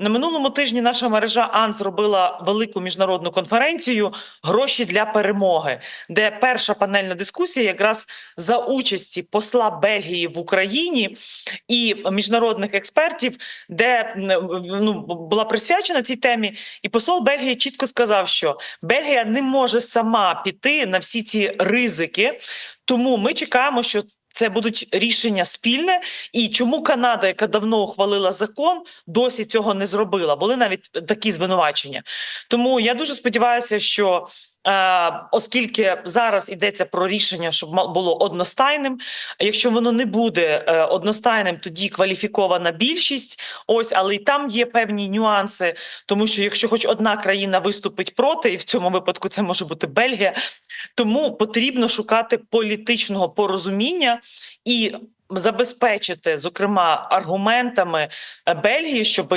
На минулому тижні наша мережа АН зробила велику міжнародну конференцію Гроші для перемоги, де перша панельна дискусія якраз за участі посла Бельгії в Україні і міжнародних експертів, де ну, була присвячена цій темі. І посол Бельгії чітко сказав, що Бельгія не може сама піти на всі ці ризики. Тому ми чекаємо, що це будуть рішення спільне. І чому Канада, яка давно ухвалила закон, досі цього не зробила? Були навіть такі звинувачення. Тому я дуже сподіваюся, що. Е, оскільки зараз йдеться про рішення, щоб було одностайним. Якщо воно не буде е, одностайним, тоді кваліфікована більшість. Ось, але і там є певні нюанси, тому що якщо хоч одна країна виступить проти, і в цьому випадку це може бути Бельгія, тому потрібно шукати політичного порозуміння і забезпечити, зокрема, аргументами е, Бельгії, щоб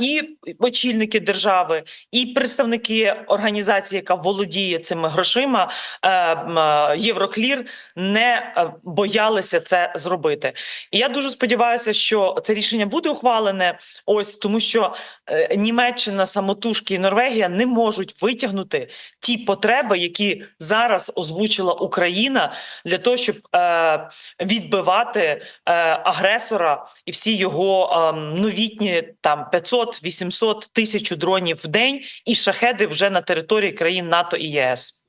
і очільники держави, і представники організації, яка володіє цими грошима, е, е, Євроклір, не е, боялися це зробити. І я дуже сподіваюся, що це рішення буде ухвалене. Ось тому, що е, Німеччина, самотужки і Норвегія не можуть витягнути ті потреби, які зараз озвучила Україна для того, щоб е, відбивати е, агресора і всі його е, новітні там 500, 800, тисячу дронів в день і шахеди вже на території країн НАТО і ЄС.